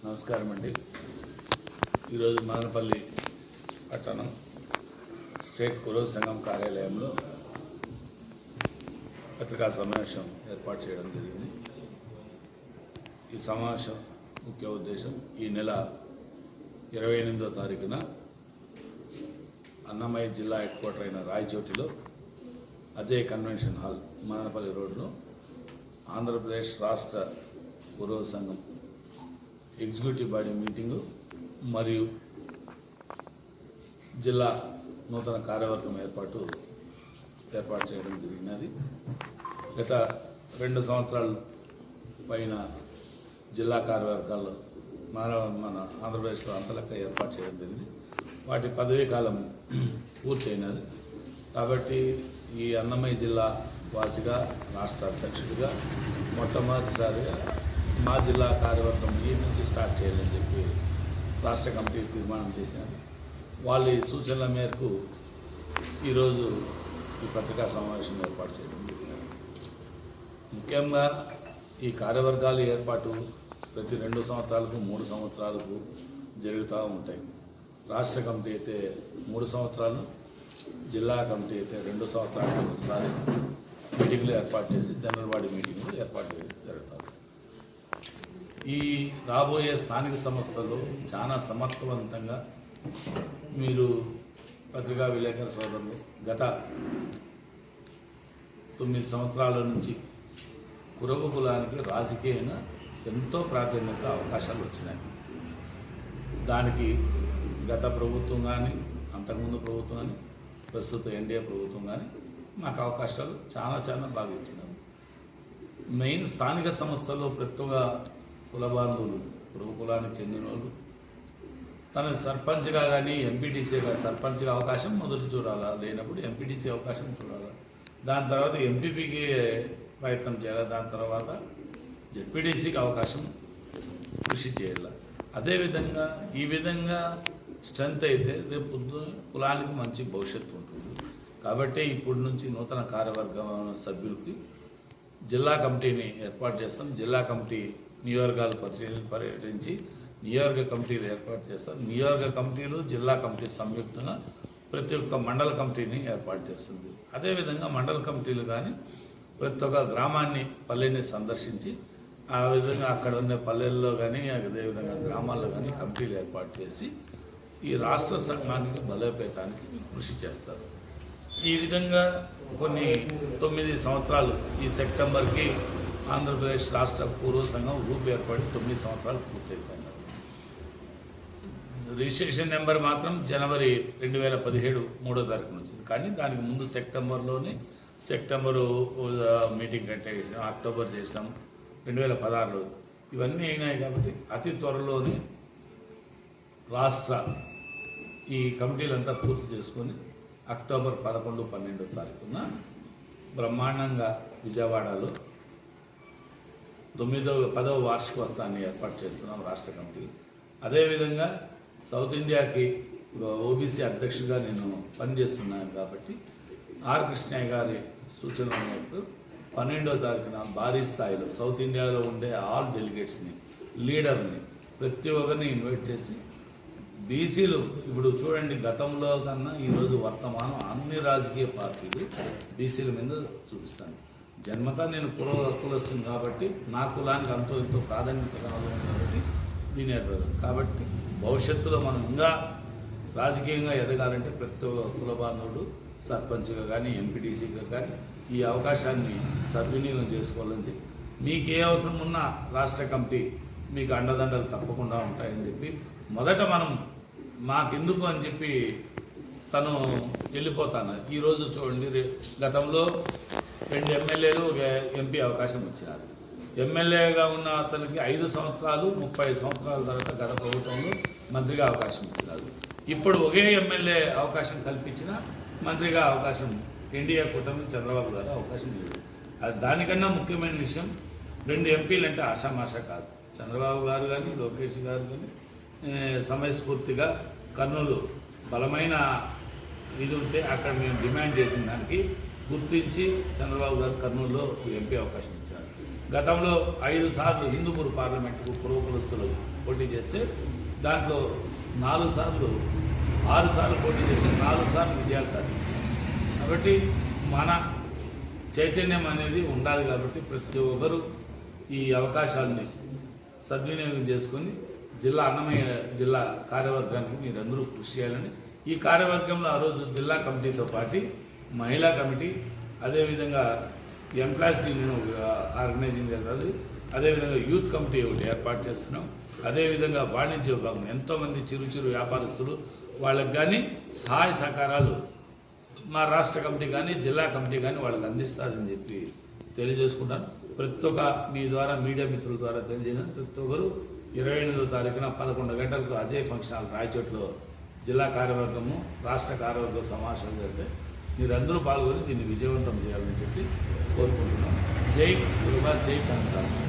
నమస్కారం అండి ఈరోజు మదనపల్లి పట్టణం స్టేట్ కురవ సంఘం కార్యాలయంలో పత్రికా సమావేశం ఏర్పాటు చేయడం జరిగింది. ఈ సమావేశం ముఖ్య ఉద్దేశం ఈ నెల ఇరవై ఎనిమిదో తారీఖున అన్నమయ్య జిల్లా హెడ్ క్వార్టర్ అయిన రాయచోటిలో అజయ్ కన్వెన్షన్ హాల్ మదనపల్లి రోడ్లో ఆంధ్రప్రదేశ్ రాష్ట్ర పూర్వ సంఘం ఎగ్జిక్యూటివ్ బాడీ మీటింగు మరియు జిల్లా నూతన కార్యవర్గం ఏర్పాటు ఏర్పాటు చేయడం జరిగినది. గత రెండు సంవత్సరాల పైన జిల్లా కార్యవర్గాల్లో మన మన ఆంధ్రప్రదేశ్లో అంతలెక్క ఏర్పాటు చేయడం జరిగింది. వాటి పదవీ కాలం పూర్తయినది. కాబట్టి ఈ అన్నమయ్య జిల్లా వాసిగా రాష్ట్ర అధ్యక్షుడిగా మొట్టమొదటిసారిగా మా జిల్లా కార్యవర్గం ఈ నుంచి స్టార్ట్ చేయాలని చెప్పి రాష్ట్ర కమిటీ తీర్మానం చేశారు. వాళ్ళ సూచనల మేరకు ఈరోజు ఈ పత్రికా సమావేశం ఏర్పాటు చేయడం జరిగింది. ముఖ్యంగా ఈ కార్యవర్గాల ఏర్పాటు ప్రతి రెండు సంవత్సరాలకు మూడు సంవత్సరాలకు జరుగుతూ ఉంటాయి. రాష్ట్ర కమిటీ అయితే మూడు సంవత్సరాలు జిల్లా కమిటీ అయితే రెండు సంవత్సరాలకు ఒకసారి మీటింగ్లు ఏర్పాటు చేసి జనరల్ బాడీ మీటింగ్లు ఏర్పాటు చేసి ఈ రాబోయే స్థానిక సంస్థలు చాలా సమర్థవంతంగా మీరు పత్రికా విలేకరుల సోదరులు గత తొమ్మిది సంవత్సరాల నుంచి కురవ కులానికి రాజకీయంగా ఎంతో ప్రాధాన్యత అవకాశాలు వచ్చినాయి. దానికి గత ప్రభుత్వం కానీ అంతకుముందు ప్రభుత్వం కానీ ప్రస్తుత ఎన్డీఏ ప్రభుత్వం కానీ మాకు అవకాశాలు చాలా చాలా బాగా ఇచ్చినారు. మెయిన్ స్థానిక సంస్థల్లో ప్రతిగా ఒక్క కుల కులానికి చెందిన వాళ్ళు తన సర్పంచ్గా కానీ ఎంపీటీసీగా సర్పంచ్గా అవకాశం మొదటి చూడాలా? లేనప్పుడు ఎంపీటీసీ అవకాశం చూడాలా? దాని తర్వాత ఎంపీపీకి ప్రయత్నం చేయాలి? దాని తర్వాత జెడ్పీటీసీకి అవకాశం కృషి చేయాలి? అదేవిధంగా ఈ విధంగా స్ట్రెంత్ అయితే రేపు కులానికి మంచి భవిష్యత్తు ఉంటుంది. కాబట్టి ఇప్పటి నుంచి నూతన కార్యవర్గ సభ్యులకి జిల్లా కమిటీని ఏర్పాటు చేస్తాం. జిల్లా కమిటీ నియోజకాలు పరిశీలి పర్యటించి నియోజక కమిటీలు ఏర్పాటు చేస్తారు. నియోజక కమిటీలు జిల్లా కమిటీ సంయుక్తంగా ప్రతి ఒక్క మండల కమిటీని ఏర్పాటు చేస్తుంది. అదేవిధంగా మండల కమిటీలు కానీ ప్రతి ఒక్క గ్రామాన్ని పల్లెని సందర్శించి ఆ విధంగా అక్కడ ఉన్న పల్లెల్లో కానీ అదేవిధంగా గ్రామాల్లో కానీ కమిటీలు ఏర్పాటు చేసి ఈ రాష్ట్ర సంఘానికి బలోపేతానికి కృషి చేస్తారు. ఈ విధంగా కొన్ని తొమ్మిది సంవత్సరాలు ఈ సెప్టెంబర్కి ఆంధ్రప్రదేశ్ రాష్ట్ర పూర్వ సంఘం గ్రూప్ ఏర్పడి తొమ్మిది సంవత్సరాలు పూర్తయిపోయింది. రిజిస్ట్రేషన్ నెంబర్ మాత్రం జనవరి రెండు వేల పదిహేడు మూడో తారీఖు నుంచి కానీ దానికి ముందు సెప్టెంబర్లోనే సెప్టెంబరు మీటింగ్ కంటే చేసినాం అక్టోబర్ చేసినాం. రెండు వేల పదహారులో ఇవన్నీ అయినాయి కాబట్టి అతి త్వరలోనే రాష్ట్ర ఈ కమిటీలంతా పూర్తి చేసుకొని అక్టోబర్ పదకొండు పన్నెండో తారీఖున బ్రహ్మాండంగా విజయవాడలో తొమ్మిదవ పదవ వార్షికోత్సవాన్ని ఏర్పాటు చేస్తున్నాం రాష్ట్ర కమిటీ. అదేవిధంగా సౌత్ ఇండియాకి ఓబీసీ అధ్యక్షుడిగా నేను పనిచేస్తున్నాను కాబట్టి ఆర్ కృష్ణయ్య గారి సూచన మేరకు పన్నెండో తారీఖున భారీ స్థాయిలో సౌత్ ఇండియాలో ఉండే ఆల్ డెలిగేట్స్ని లీడర్ని ప్రతి ఒక్కరిని ఇన్వైట్ చేసి బీసీలు ఇప్పుడు చూడండి గతంలో కన్నా ఈరోజు వర్తమానం అన్ని రాజకీయ పార్టీలు బీసీల మీద చూపిస్తాను. జన్మత నేను కుల కులస్తుంది కాబట్టి నా కులానికి అంతో ఎంతో ప్రాధాన్యత కావాలి కాబట్టి దీని ఏర్పడదు కాబట్టి భవిష్యత్తులో మనం ఇంకా రాజకీయంగా ఎదగాలంటే ప్రతి ఒక్క కుల బాంధవుడు సర్పంచ్గా కానీ ఎంపీటీసీగా కానీ ఈ అవకాశాన్ని సద్వినియోగం చేసుకోవాలని చెప్పి. మీకు ఏ అవసరం ఉన్నా రాష్ట్ర కమిటీ మీకు అండదండలు తప్పకుండా ఉంటాయని చెప్పి. మొదట మనం మాకెందుకు అని చెప్పి తను వెళ్ళిపోతాను. ఈరోజు చూడండి గతంలో రెండు ఎమ్మెల్యేలు ఒక ఎంపీ అవకాశం ఇచ్చినారు. ఎమ్మెల్యేగా ఉన్న అతనికి ఐదు సంవత్సరాలు ముప్పై సంవత్సరాల తర్వాత గత ప్రభుత్వంలో మంత్రిగా అవకాశం ఇచ్చినారు. ఇప్పుడు ఒకే ఎమ్మెల్యే అవకాశం కల్పించిన మంత్రిగా అవకాశం ఎన్డీఏ కూటమి చంద్రబాబు గారు అవకాశం లేదు అది దానికన్నా ముఖ్యమైన విషయం రెండు ఎంపీలు అంటే ఆషామాషా కాదు. చంద్రబాబు గారు కానీ లోకేష్ గారు కానీ సమయస్ఫూర్తిగా కర్నూలు బలమైన ఇది ఉంటే అక్కడ మేము డిమాండ్ చేసిన దానికి గుర్తించి చంద్రబాబు గారు కర్నూలులో ఎంపీ అవకాశం ఇచ్చారు. గతంలో ఐదు సార్లు హిందూపూర్ పార్లమెంటుకు పురోపురస్తులు పోటీ చేస్తే దాంట్లో నాలుగు సార్లు ఆరు సార్లు పోటీ చేస్తే నాలుగు సార్లు విజయాలు సాధించారు కాబట్టి మన చైతన్యం అనేది ఉండాలి కాబట్టి ప్రతి ఒక్కరూ ఈ అవకాశాలని సద్వినియోగం చేసుకొని జిల్లా అన్నమయ్య జిల్లా కార్యవర్గానికి మీరందరూ కృషి చేయాలని ఈ కార్యవర్గంలో ఆ రోజు జిల్లా కమిటీతో పాటు మహిళా కమిటీ అదేవిధంగా ఎంప్లాయీస్ యూనియన్ ఆర్గనైజింగ్ జరగాలి అదేవిధంగా యూత్ కమిటీ ఒకటి ఏర్పాటు చేస్తున్నాం. అదేవిధంగా వాణిజ్య విభాగం ఎంతోమంది చిరు చిరు వ్యాపారస్తులు వాళ్ళకి కానీ సహాయ సహకారాలు మా రాష్ట్ర కమిటీ కానీ జిల్లా కమిటీ కానీ వాళ్ళకి అందిస్తారని చెప్పి తెలియజేసుకుంటాను. ప్రతి ఒక్క మీ ద్వారా మీడియా మిత్రుల ద్వారా తెలియజేసిన ప్రతి ఒక్కరు ఇరవై ఎనిమిదో తారీఖున పదకొండు గంటలకు అజయ్ ఫంక్షన్ హాల్ రాయచోట్లో జిల్లా కార్యవర్గము రాష్ట్ర కార్యవర్గ సమావేశాలు జరిగితే మీరందరూ పాల్గొని దీన్ని విజయవంతం చేయాలని చెప్పి కోరుకుంటున్నాం. జై గురువార్ జై కనకాసం